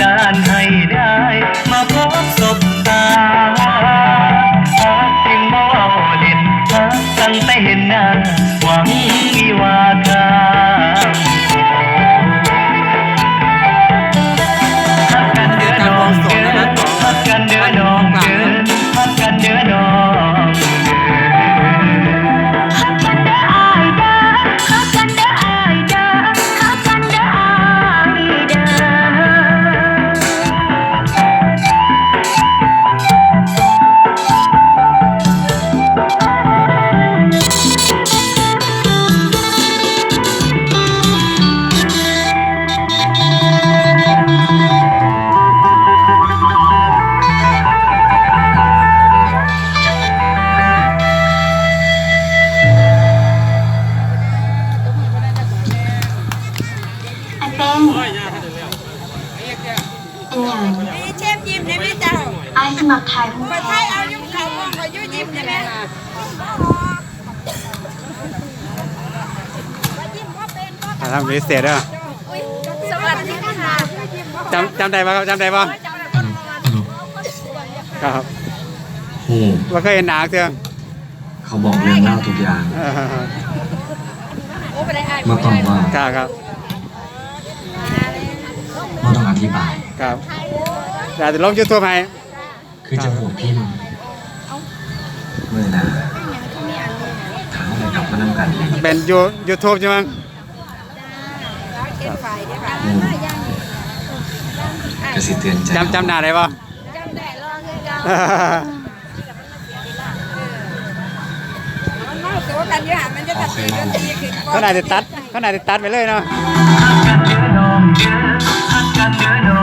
ดาลให้ได้ มาพบศพตาอาติงมอเล่นหากตั้งแต่เห็นหน้าหวังมีวา มัครถ่ายผู้คนไทแพ้ยเอายุ่งเขามองเขายุ่ยิ้มได้ไหมอ่าทำพิเศษเด้อสวัสดีค่ะจำจำได้ป่ะครับจำได้ป่ะครับโอ้ว่าเคยเห็นหนังเถอะเขาบอกเรื่องเล่าทุกอย่างมื่อก่อนว่าครับครับม่ต้องอธิบายครับอยากจะลงยูทูบให้ คือจะหัวพิมพ์เมื่อหนาถามอะไรกลับมานั่งกันเป็นยูยูทูบใช่ไหมอืมกระสิเตือนใจจำจำหน้าได้ป่ะจำได้รอคือเก่ามันนอกตัวกันอยู่ห่างมันจะตัดตีกันตีขึ้นเขาน่าจะตัดเขาน่าจะตัดไปเลยเนาะเ